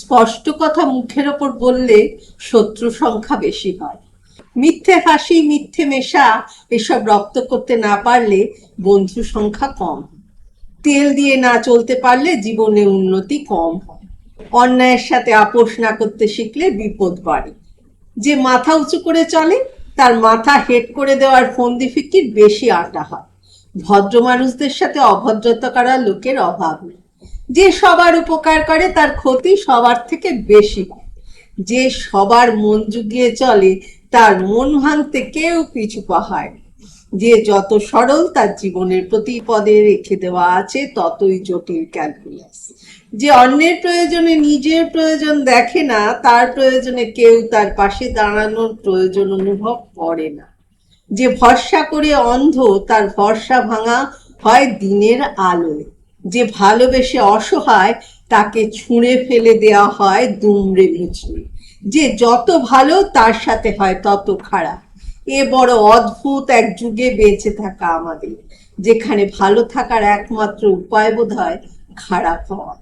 স্পষ্ট কথা মুখের ওপর বললে শত্রু সংখ্যা বেশি হয়। মিথ্যে হাসি মিথ্যে মেশা, এসব রপ্ত করতে না পারলে বন্ধু সংখ্যা কম। তেল দিয়ে না চলতে পারলে জীবনে উন্নতি কম হয়। অন্যায়ের সাথে আপোষ না করতে শিখলে বিপদ বাড়ে। যে মাথা উঁচু করে চলে, তার মাথা হেট করে দেওয়ার ফন্দি ফিকির বেশি আটা হয়। ভদ্র মানুষদের সাথে অভদ্রতা করার লোকের অভাব নেই। যে সবার উপকার করে, তার ক্ষতি সবার থেকে বেশি। যে সবার মন জুগিয়ে চলে, তার মন ভাঙতে কেউ পিছু পাহায়। যে যত সরল তার জীবনের প্রতি পদে রেখে দেওয়া আছে, ততই জটিল ক্যালকুলাস যে অন্যের প্রয়োজনে নিজের প্রয়োজন দেখে না, তার প্রয়োজনে কেউ তার পাশে দাঁড়ানোর প্রয়োজন অনুভব করে না। যে ভরসা করে অন্ধ, তার ভরসা ভাঙা হয় দিনের আলোয়। যে ভালোবেসে অসহায় তাকে ছুঁড়ে ফেলে দেওয়া হয় দুমড়ে মুচড়ে যে যত ভালো তার সাথে হয় তত খারাপ। এ বড় অদ্ভুত এক যুগে বেঁচে থাকা আমাদের, যেখানে ভালো থাকার একমাত্র উপায় বোধ হয় খারাপ হওয়া।